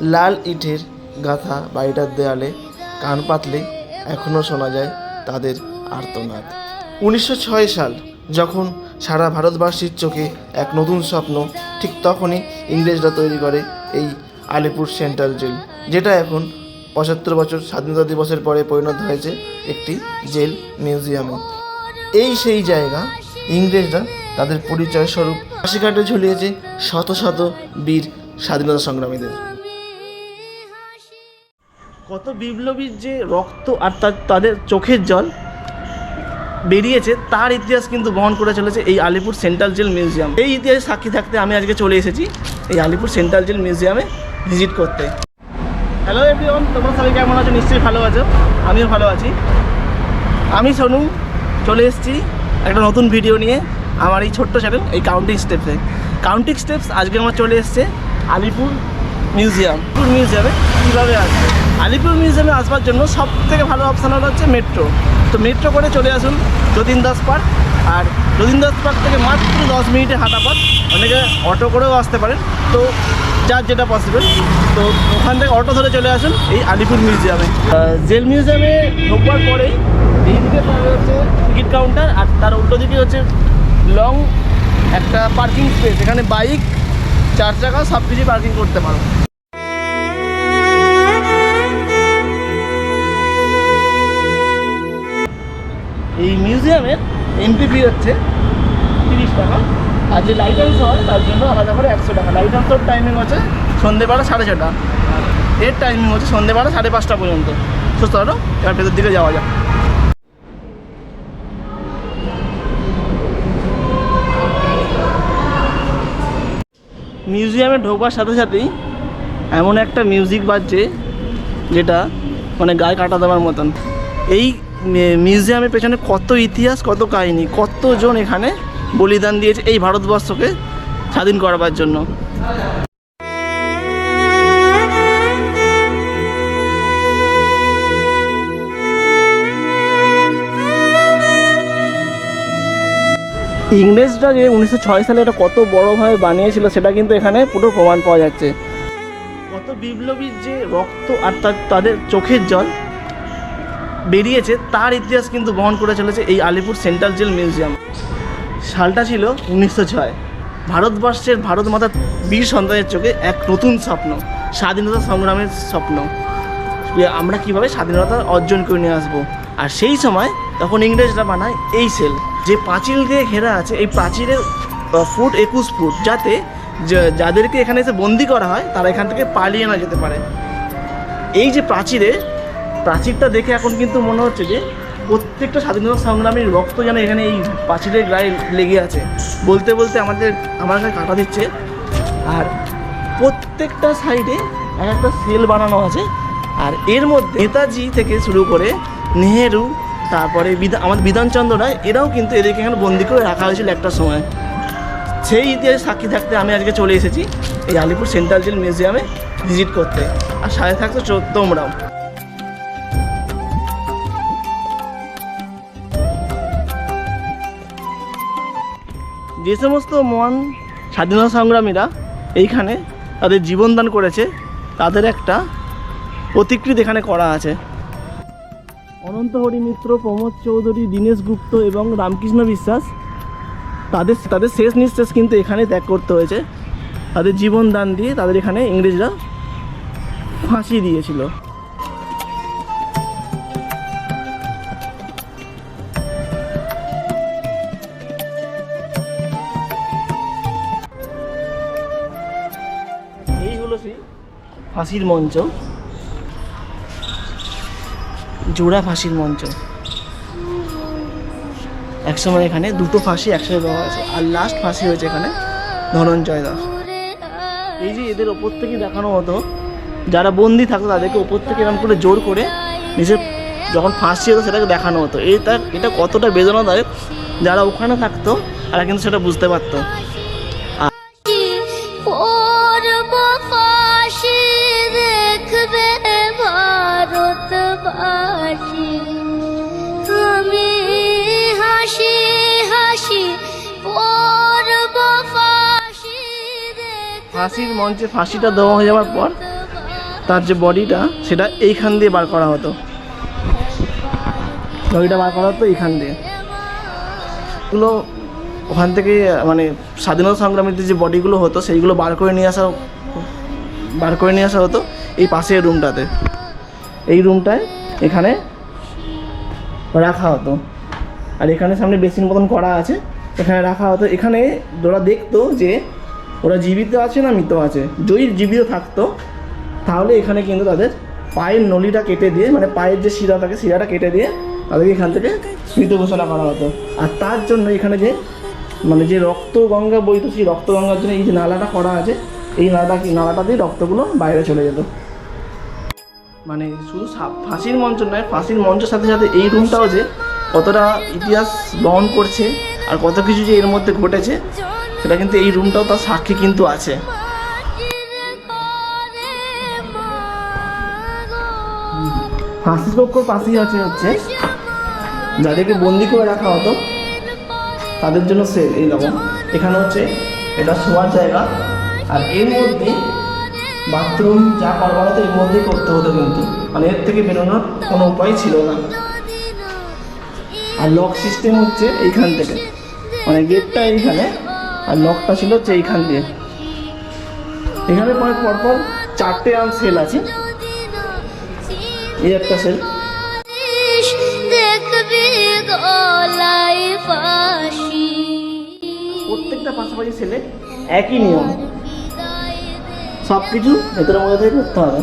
লাল ইটের গাঁথা বাড়িটার দেয়ালে কান পাতলে এখনও শোনা যায় তাদের আর্তনাদ। উনিশশো ছয় সাল, যখন সারা ভারতবাসীর চোখে এক নতুন স্বপ্ন, ঠিক তখনই ইংরেজরা তৈরি করে এই আলিপুর সেন্ট্রাল জেল, যেটা এখন পঁচাত্তর বছর স্বাধীনতা দিবসের পরে পরিণত হয়েছে একটি জেল মিউজিয়ামে। এই সেই জায়গা, ইংরেজরা তাদের পরিচয় স্বরূপ ফাঁসিকাটে ঝুলিয়েছে শত শত বীর স্বাধীনতা সংগ্রামীদের। কত বিপ্লবীর যে রক্ত আর তাদের চোখের জল বেরিয়েছে, তার ইতিহাস কিন্তু বহন করে চলেছে এই আলিপুর সেন্ট্রাল জেল মিউজিয়াম। এই ইতিহাসে সাক্ষী থাকতে আমি আজকে চলে এসেছি এই আলিপুর সেন্ট্রাল জেল মিউজিয়ামে ভিজিট করতে। হ্যালো এভরিওয়ান তোমরা সবাই কেমন আছো? নিশ্চয়ই ভালো আছো। আমিও ভালো আছি। আমি সোনু, চলে এসেছি একটা নতুন ভিডিও নিয়ে আমার এই ছোট্ট চ্যানেল এই কাউন্টিং স্টেপসে কাউন্টিং স্টেপস আজকে আমার চলে এসছে আলিপুর মিউজিয়াম। মিউজিয়ামে কীভাবে আসবে? আলিপুর মিউজিয়ামে আসবার জন্য সব থেকে ভালো অপশান হলো হচ্ছে মেট্রো তো মেট্রো করে চলে আসুন যতীন দাস পার্ক আর যতীন দাস পার্ক থেকে মাত্র দশ মিনিটে হাঁটা পথ। অনেকে অটো করেও আসতে পারেন। তো যার যেটা পসিবল তো ওখান থেকে অটো ধরে চলে আসুন এই আলিপুর মিউজিয়ামে। জেল মিউজিয়ামে ঢোকবার পরেই এইদিকে হচ্ছে টিকিট কাউন্টার আর তার উল্টো দিকে হচ্ছে লং একটা পার্কিং স্পেস এখানে বাইক চার চাকা সব কিছুই পার্কিং করতে পারো। এই মিউজিয়ামের এন্ট্রি হচ্ছে তিরিশ টাকা। আর যে লাইট হাউস হয়, তার জন্য আলাদা করে একশো টাকা। লাইট হাউসের টাইমিং হচ্ছে সন্ধেবেলা সাড়ে ছটা। এর টাইমিং হচ্ছে সন্ধেবেলা সাড়ে পাঁচটা পর্যন্ত। সুস্থ হলো এবার ভেতর দিকে যাওয়া যাক। মিউজিয়ামে ঢোকবার সাথে সাথেই এমন একটা মিউজিক বাজছে, যেটা মানে গায়ে কাটা দেওয়ার মতন। এই মিউজিয়ামের পেছনে কত ইতিহাস, কত কাহিনী, কতজন এখানে বলিদান দিয়েছে এই ভারতবর্ষকে স্বাধীন করবার জন্য। ইংরেজরা যে উনিশশো ছয় সালে এটা কত বড়োভাবে বানিয়েছিল, সেটা কিন্তু এখানে পুরো প্রমাণ পাওয়া যাচ্ছে। কত বিপ্লবীর যে রক্ত আর তাদের চোখের জল বেরিয়েছে, তার ইতিহাস কিন্তু বহন করে চলেছে এই আলিপুর সেন্ট্রাল জেল মিউজিয়াম। সালটা ছিল উনিশশো ছয়। ভারতবর্ষের ভারত মাতার বীর সন্তানের চোখে এক নতুন স্বপ্ন, স্বাধীনতা সংগ্রামের স্বপ্ন। আমরা কীভাবে স্বাধীনতা অর্জন করে নিয়ে আসব। আর সেই সময় তখন ইংরেজরা বানায় এই সেল, যে পাঁচিল দিয়ে ঘেরা আছে, এই প্রাচীরের ফুট একুশ ফুট, যাতে যাদেরকে এখানে এসে বন্দি করা হয়, তারা এখান থেকে পালিয়ে না যেতে পারে। এই যে প্রাচীরে প্রাচীরটা দেখে এখন কিন্তু মনে হচ্ছে যে প্রত্যেকটা স্বাধীনতা সংগ্রামীর রক্ত যেন এখানে এই প্রাচীরের গায়ে লেগে আছে। বলতে বলতে আমাদের, আমার কাছে কাটা দিচ্ছে। আর প্রত্যেকটা সাইডে এক একটা সেল বানানো আছে। আর এর মধ্যে নেতাজি থেকে শুরু করে নেহেরু, তারপরে বিধা, আমাদের বিধানচন্দ্র রায়, এরাও কিন্তু এদেরকে এখানে বন্দি করে রাখা হয়েছিল একটা সময়। সেই ইতিহাসে সাক্ষী থাকতে আমি আজকে চলে এসেছি এই আলিপুর সেন্ট্রাল জেল মিউজিয়ামে ভিজিট করতে। আর সাথে থাকতো তোমরাও যে সমস্ত মহান স্বাধীনতা সংগ্রামীরা এইখানে তাদের জীবনদান করেছে, তাদের একটা প্রতিকৃতি এখানে করা আছে। অনন্ত হরি মিত্র, প্রমোদ চৌধুরী, দীনেশ গুপ্ত এবং রামকৃষ্ণ বিশ্বাস, তাদের তাদের শেষ নিঃশ্বাস কিন্তু এখানে ত্যাগ করতে হয়েছে। তাদের জীবন দান দিয়ে তাদের এখানে ইংরেজরা ফাঁসি দিয়েছিল। ফাঁসির মঞ্চ। জোড়া ফাঁসির মঞ্চ। একসময় এখানে দুটো ফাঁসি একসাথে দেওয়া আছে আর লাস্ট ফাঁসি হয়েছে এখানে ধনঞ্জয় দাস। এই যে এদের ওপর থেকে দেখানো হতো, যারা বন্দি থাকতো তাদেরকে ওপর থেকে এরকম করে জোর করে নিজের যখন ফাঁসি হতো সেটাকে দেখানো হতো। তার এটা কতটা বেদনাদায়ক, যারা ওখানে থাকতো তারা কিন্তু সেটা বুঝতে পারতো। ফাঁসির মঞ্চে ফাঁসিটা দেওয়া হয়ে যাওয়ার পর তার যে বডিটা, সেটা এইখান দিয়ে বার করা হতো। বডিটা বার করা হতো এইখান দিয়ে। এগুলো ওখান থেকে মানে স্বাধীনতা সংগ্রামীদের যে বডিগুলো হতো, সেইগুলো বার করে নিয়ে আসা বার করে নিয়ে আসা হতো এই পাশের রুমটাতে। এই রুমটায় এখানে রাখা হতো। আর এখানে সামনে বেসিন মতন করা আছে। এখানে রাখা হতো। এখানে ওরা দেখতো যে ওরা জীবিত আছে না মৃত আছে? যদি জীবিত থাকতো, তাহলে এখানে কিন্তু তাদের পায়ের নলিটা কেটে দিয়ে মানে পায়ের যে শিরা থাকে, শিরাটা কেটে দিয়ে তাদেরকে এখান থেকে মৃত ঘোষণা করা হতো। আর তার জন্য এখানে যে মানে যে রক্ত গঙ্গা বইতো সেই রক্ত গঙ্গার জন্য এই যে নালাটা করা আছে, এই নালাটা নালাটা দিয়ে রক্তগুলো বাইরে চলে যেত। মানে শুধু ফাঁসির মঞ্চ নয়, ফাঁসির মঞ্চের সাথে সাথে এই রুমটাও যে কতটা ইতিহাস বহন করছে আর কত কিছু যে এর মধ্যে ঘটেছে সেটা কিন্তু এই রুমটাও তার সাক্ষী কিন্তু আছে। কক্ষর পাশেই আছে হচ্ছে। যাদেরকে বন্দি করে রাখা হতো, তাদের জন্য সেল এই রকম এখানে হচ্ছে এটা শোয়ার জায়গা। আর এর মধ্যে বাথরুম যা করবার হতো এর মধ্যেই করতে হতো কিন্তু। মানে এর থেকে বেরোনোর কোনো উপায় ছিল না। আর লক সিস্টেম হচ্ছে এইখান থেকে। মানে গেটটা এইখানে। আর লকটা ছিল হচ্ছে এইখান দিয়ে। এখানে পরে পরপর চারটে আম সেল আছে। এই একটা সেল প্রত্যেকটা পাশাপাশি সেলে একই নিয়ম। সব কিছু ভেতরের মধ্যে থেকে করতে হবে।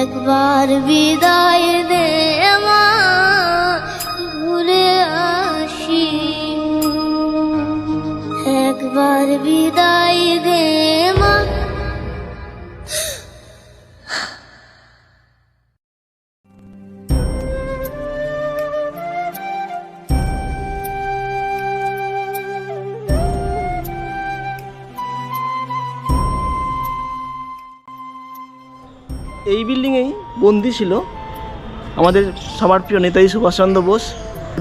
একবার বিদায় বন্দি ছিল। আমাদের সবার প্রিয় নেতাজি সুভাষচন্দ্র বোস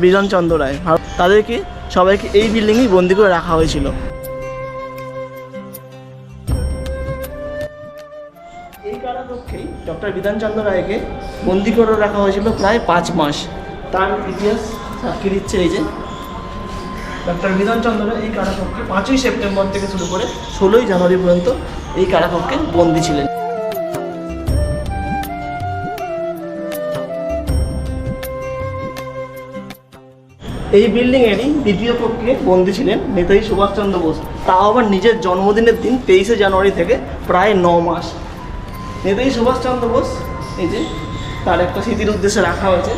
বিধানচন্দ্র রায় তাদেরকে সবাইকে এই বিল্ডিংয়েই বন্দি করে রাখা হয়েছিল। এই কারাকক্ষেই ডক্টর বিধানচন্দ্র রায়কে বন্দি করে রাখা হয়েছিল প্রায় পাঁচ মাস। তার ইতিহাস সাক্ষী দিচ্ছে এই যে, ডক্টর বিধানচন্দ্র এই কারাকক্ষে পাঁচই সেপ্টেম্বর থেকে শুরু করে ষোলোই জানুয়ারি পর্যন্ত এই কারাকক্ষে বন্দি ছিলেন। এই বিল্ডিংয়েরই দ্বিতীয় পক্ষে বন্দী ছিলেন নেতাজি সুভাষচন্দ্র বোস। তাও আবার নিজের জন্মদিনের দিন তেইশে জানুয়ারি থেকে প্রায় ন মাস। নেতাজি সুভাষচন্দ্র বোস, এই যে, তার একটা স্মৃতির উদ্দেশ্যে রাখা হয়েছে।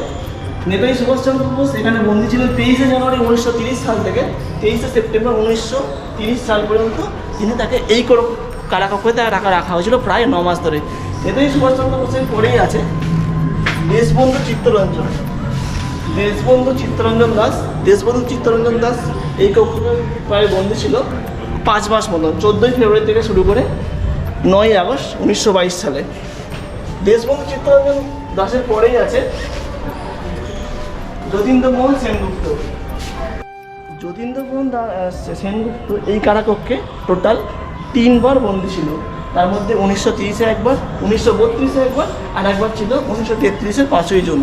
নেতাজি সুভাষচন্দ্র বোস এখানে বন্দী ছিলেন তেইশে জানুয়ারি উনিশশো তিরিশ সাল থেকে, তেইশে সেপ্টেম্বর উনিশশো তিরিশ সাল পর্যন্ত তিনি তাকে এই করো, কারাকক্ষে তাকে রাখা রাখা হয়েছিল প্রায় ন মাস ধরে। নেতাজি সুভাষচন্দ্র বোসের পরেই আছে দেশবন্ধু চিত্তরঞ্জন। দেশবন্ধু চিত্তরঞ্জন দাস, দেশবন্ধু চিত্তরঞ্জন দাস, এই কক্ষে প্রায় বন্দি ছিল। পাঁচ মাস মতো চোদ্দোই ফেব্রুয়ারি থেকে শুরু করে নয় আগস্ট উনিশশো বাইশ সালে। দেশবন্ধু চিত্তরঞ্জন দাসের পরেই আছে যতীন্দ্রমোহন সেনগুপ্ত। যতীন্দ্রমোহন সেনগুপ্ত এই কারাকক্ষে টোটাল তিনবার বন্দি ছিল। তার মধ্যে উনিশশো তিরিশে একবার, উনিশশো বত্রিশে একবার, আর একবার ছিল উনিশশো তেত্রিশের পাঁচই জুন।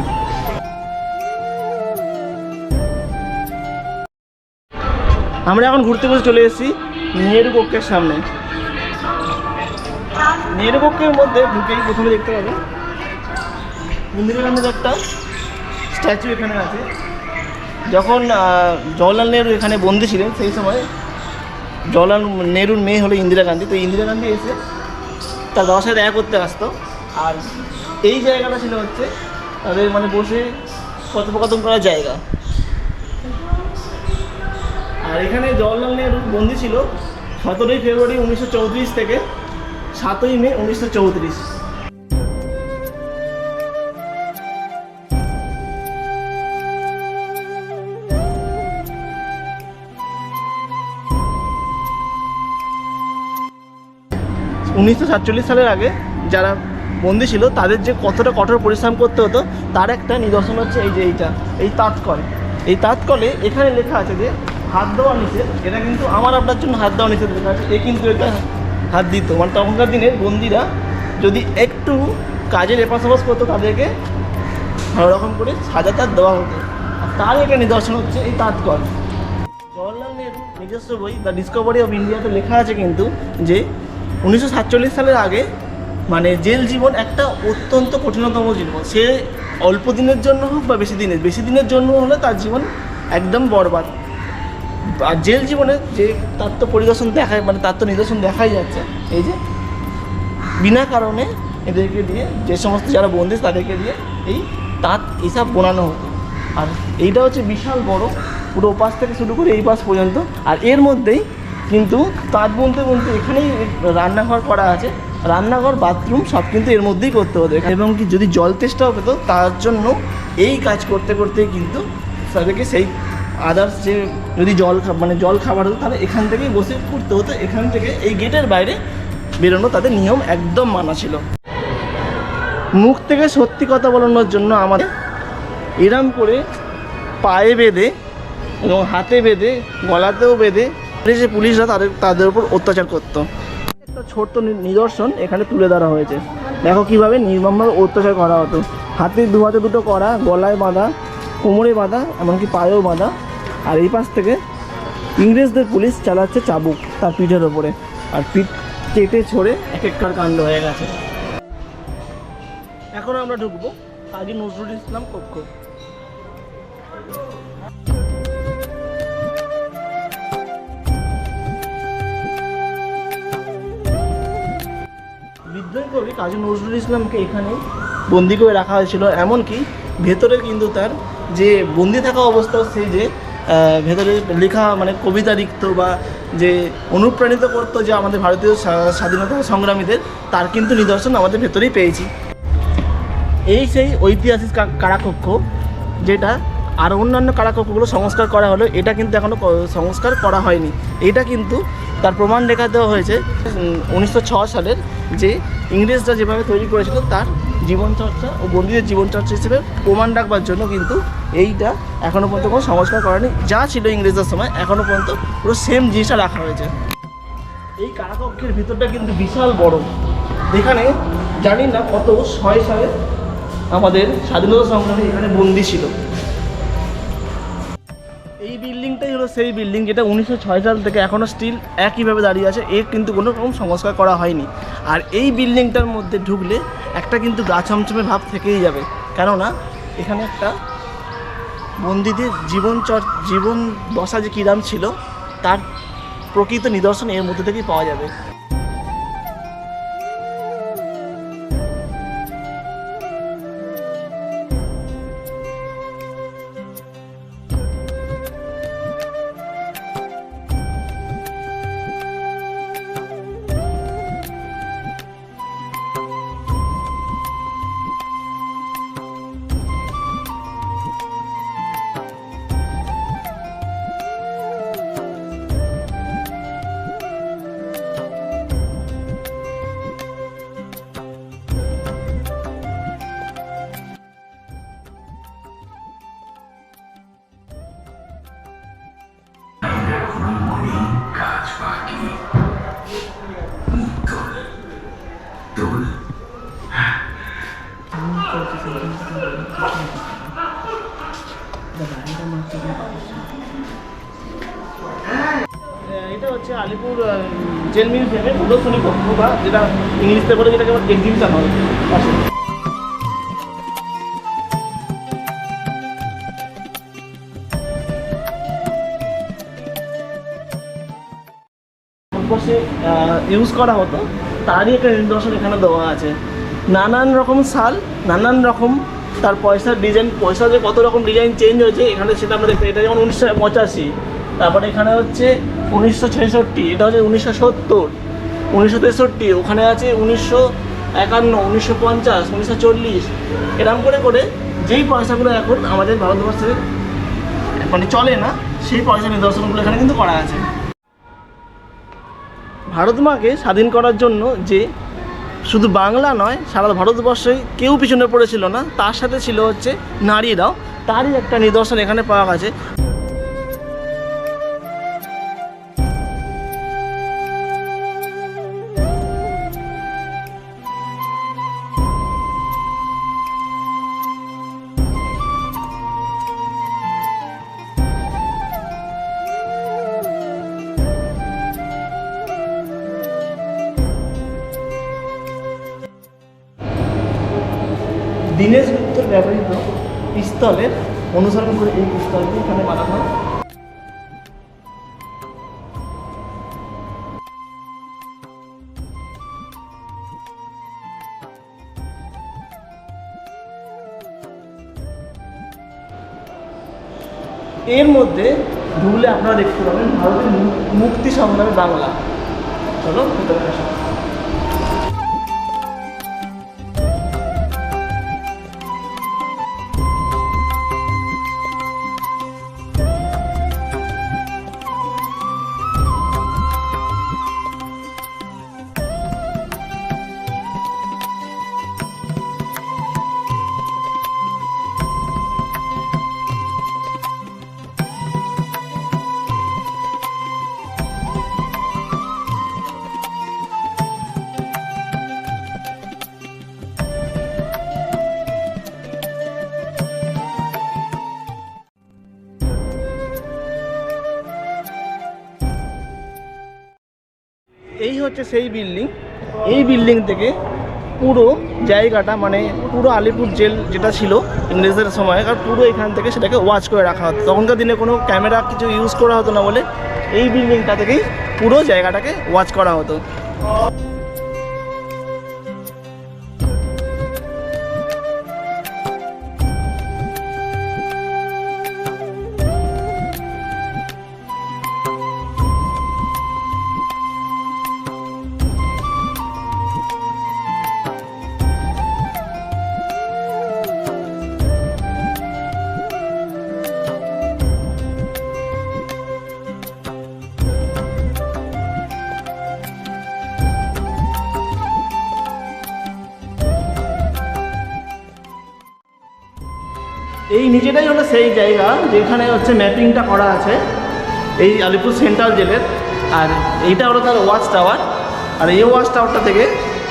আমরা এখন ঘুরতে ঘুরতে চলে এসেছি নেহেরু কক্ষের সামনে। নেহেরু কক্ষের মধ্যে ঢুকেই প্রথমে দেখতে পাবে ইন্দিরা গান্ধীর একটা স্ট্যাচু এখানে আছে। যখন জওয়াহরলাল নেহরু এখানে বন্দি ছিলেন, সেই সময় জওয়াহরলাল নেহরুর মেয়ে হলো ইন্দিরা গান্ধী। তো ইন্দিরা গান্ধী এসে তার বাবার সাথে দেখা করতে আসতো। আর এই জায়গাটা ছিল হচ্ছে তাদের মানে বসে কথোপকথন করার জায়গা। আর এখানে জওয়াহরলাল নেহরু বন্দি ছিল সতেরোই ফেব্রুয়ারি উনিশশো চৌত্রিশ থেকে সাতই মে উনিশশো উনিশশো সাতচল্লিশ সালের আগে যারা বন্দি ছিল, তাদের যে কতটা কঠোর পরিশ্রম করতে হতো, তার একটা নিদর্শন হচ্ছে এই যে এইটা, এই তাঁতকল। এই তাঁতকলে এখানে লেখা আছে যে হাত দেওয়া নিষেধ, এটা কিন্তু আমার আপনার জন্য হাত দেওয়া নিষেধ এ কিন্তু এটা হাত দিত। মানে তখনকার দিনে বন্দিরা যদি একটু কাজের এপাশ করতো, তাদেরকে ভালো রকম করে সাজা তার দেওয়া হতো। আর তার একটা নিদর্শন হচ্ছে এই তাঁতকল। জওয়াহরলাল নেহরু নিজস্ব বই দ্য ডিসকভারি অফ ইন্ডিয়াতে লেখা আছে কিন্তু যে উনিশশো সাতচল্লিশ সালের আগে মানে জেল জীবন একটা অত্যন্ত কঠিনতম জীবন। সে অল্প দিনের জন্য হোক বা বেশি দিনের বেশি দিনের জন্য হলে তার জীবন একদম বরবাদ। আর জেল জীবনে যে তার তো পরিদর্শন দেখায় মানে তার তো নিদর্শন দেখাই যাচ্ছে। এই যে, বিনা কারণে এদেরকে দিয়ে, যে সমস্ত যারা বন্দি তাদেরকে দিয়ে এই তাঁত হিসাব বোনানো হতো। আর এইটা হচ্ছে বিশাল বড়, পুরো পাশ থেকে শুরু করে এই পাশ পর্যন্ত। আর এর মধ্যেই কিন্তু তাঁত বুনতে বুনতে এখানেই রান্নাঘর করা আছে। রান্নাঘর, বাথরুম সব কিন্তু এর মধ্যেই করতে হতো। এবং কি যদি জল তেষ্টাও পেতো তার জন্য এই কাজ করতে করতেই কিন্তু তাদেরকে সেই আদার্স যে যদি জল মানে জল খাবার হতো, তাহলে এখান থেকেই বসে করতে হতো। এখান থেকে এই গেটের বাইরে বেরোনো তাদের নিয়ম একদম মানা ছিল। মুখ থেকে সত্যি কথা বলানোর জন্য আমাদের এরম করে পায়ে বেঁধে এবং হাতে বেঁধে, গলাতেও বেঁধে যে পুলিশরা তাদের তাদের উপর অত্যাচার করতো। একটা ছোট্ট নিদর্শন এখানে তুলে ধরা হয়েছে। দেখো কীভাবে নির্মমভাবে অত্যাচার করা হতো। হাতে দু হাতে দুটো করা গলায় বাঁধা কোমরে বাঁধা, এমনকি পায়েও বাঁধা। আর এই পাশ থেকে ইংরেজদের পুলিশ চালাচ্ছে চাবুক তার পিঠের ওপরে। আর পিঠ কেটে ছড়ে এক একটার কাণ্ড হয়ে গেছে। এখন আমরা ঢুকবো। কাজী নজরুল ইসলাম কক্ষ বিদ্রোহী কবি কাজী নজরুল ইসলামকে এখানে বন্দি করে রাখা হয়েছিল। এমনকি ভেতরে কিন্তু তার যে বন্দি থাকা অবস্থাও সেই যে ভেতরে লেখা মানে কবিতা লিখত বা যে অনুপ্রাণিত করতো যে আমাদের ভারতীয় স্বা- স্বাধীনতা সংগ্রামীদের, তার কিন্তু নিদর্শন আমাদের ভেতরেই পেয়েছি। এই সেই ঐতিহাসিক কারাকক্ষ, যেটা আর অন্যান্য কারাকক্ষগুলো সংস্কার করা হলো, এটা কিন্তু এখনও সংস্কার করা হয়নি। এটা কিন্তু তার প্রমাণ রেখা দেওয়া হয়েছে উনিশশো সালের যে ইংরেজরা যেভাবে তৈরি করেছিল, তার জীবনচর্চা ও বন্দীদের জীবনচর্চা হিসেবে প্রমাণ রাখবার জন্য কিন্তু এইটা এখনও পর্যন্ত কোনো সংস্কার করেনি। যা ছিল ইংরেজদের সময় এখনও পর্যন্ত পুরো সেম জিনিসটা রাখা হয়েছে। এই কারাকক্ষের ভিতরটা কিন্তু বিশাল বড়। এখানে জানি না কত ছয় সালে আমাদের স্বাধীনতা সংগ্রামে এখানে বন্দি ছিল। বিল্ডিংটাই হলো সেই বিল্ডিং যেটা উনিশশো ছয় সাল থেকে এখনও স্টিল একইভাবে দাঁড়িয়ে আছে। এর কিন্তু কোনো রকম সংস্কার করা হয়নি। আর এই বিল্ডিংটার মধ্যে ঢুকলে একটা কিন্তু গা ছমছমে ভাব থেকেই যাবে। কেননা, এখানে একটা বন্দীদের জীবন চর, জীবন দশা যে কিরাম ছিল, তার প্রকৃত নিদর্শন এর মধ্যে থেকেই পাওয়া যাবে। এটা হচ্ছে আলিপুর জেল মিউজিয়ামের প্রদর্শনী কক্ষ যেটা ইংলিশে বলে যেটাকে এক্সিবিশন হয় পাশে। বসে ইউজ করা হতো তারই একটা নিদর্শন এখানে দেওয়া আছে। নানান রকম সাল, নানান রকম তার পয়সার ডিজাইন পয়সা যে কত রকম ডিজাইন চেঞ্জ হয়েছে, এখানে সেটা আমরা দেখতে এটা যেমন উনিশশো পঁচাশি, তারপরে এখানে হচ্ছে উনিশশো ছেষট্টি, এটা হচ্ছে উনিশশো সত্তর, উনিশশো তেষট্টি, ওখানে আছে উনিশশো একান্ন, উনিশশো পঞ্চাশ, উনিশশো চল্লিশ। এরকম করে করে যেই পয়সাগুলো এখন আমাদের ভারতবর্ষে মানে চলে না, সেই পয়সা নিদর্শনগুলো এখানে কিন্তু করা আছে। ভারত মাকে স্বাধীন করার জন্য যে শুধু বাংলা নয়, সারা ভারতবর্ষে কেউ পিছনে পড়েছিল না, তার সাথে ছিল হচ্ছে নারীরাও। তারই একটা নিদর্শন এখানে পাওয়া গেছে। পিস্তলের অনুসরণ করে এই পিস্তলটি এখানে বানানো হয় এর মধ্যে ঢুকলে আপনারা দেখতে পাবেন ভারতের মুক্তি সংগ্রামী বাংলা চলো, ভেতরে আসো। হচ্ছে সেই বিল্ডিং এই বিল্ডিং থেকে পুরো জায়গাটা মানে পুরো আলিপুর জেল যেটা ছিল ইংরেজদের সময়, আর পুরো এখান থেকে সেটাকে ওয়াচ করে রাখা হতো। তখনকার দিনে কোনো ক্যামেরা কিছু ইউজ করা হতো না বলে এই বিল্ডিংটা থেকেই পুরো জায়গাটাকে ওয়াচ করা হতো। এই নিচেটাই হলো সেই জায়গা যেখানে হচ্ছে ম্যাপিংটা করা আছে। এই আলিপুর সেন্ট্রাল জেলের। আর এইটা হলো তার ওয়াচ টাওয়ার। আর এই ওয়াচ টাওয়ারটা থেকে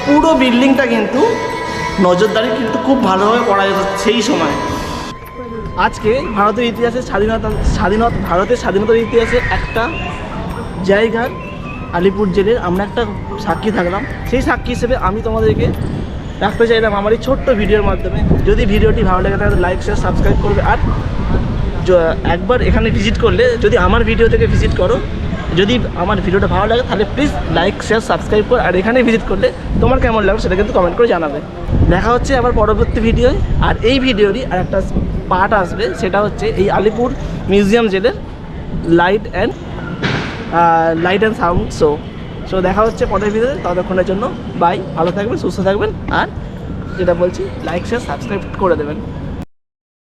পুরো বিল্ডিংটা কিন্তু নজরদারি কিন্তু খুব ভালোভাবে করা যেত সেই সময়। আজকে ভারতের ইতিহাসে স্বাধীনতা স্বাধীনতা ভারতের স্বাধীনতার ইতিহাসে একটা জায়গার আলিপুর জেলের আমরা একটা সাক্ষী থাকলাম। সেই সাক্ষী হিসেবে আমি তোমাদেরকে রাখতে চাইলাম আমার এই ছোট্ট ভিডিওর মাধ্যমে। যদি ভিডিওটি ভালো লাগে তাহলে লাইক শেয়ার সাবস্ক্রাইব করবে। আর একবার এখানে ভিজিট করলে যদি আমার ভিডিও থেকে ভিজিট করো, যদি আমার ভিডিওটা ভালো লাগে তাহলে প্লিজ লাইক শেয়ার সাবস্ক্রাইব কর। আর এখানে ভিজিট করলে তোমার কেমন লাগবে সেটা কিন্তু কমেন্ট করে জানাবে। দেখা হচ্ছে আবার পরবর্তী ভিডিওয় আর এই ভিডিওরই আর একটা পার্ট আসবে, সেটা হচ্ছে এই আলিপুর মিউজিয়াম জেলের light and light and sound show so দেখা হচ্ছে পরের ভিডিওতে ততক্ষণের জন্য বাই ভালো থাকবেন, সুস্থ থাকবেন, আর যেটা বলছি লাইক শেয়ার সাবস্ক্রাইব করে দেবেন।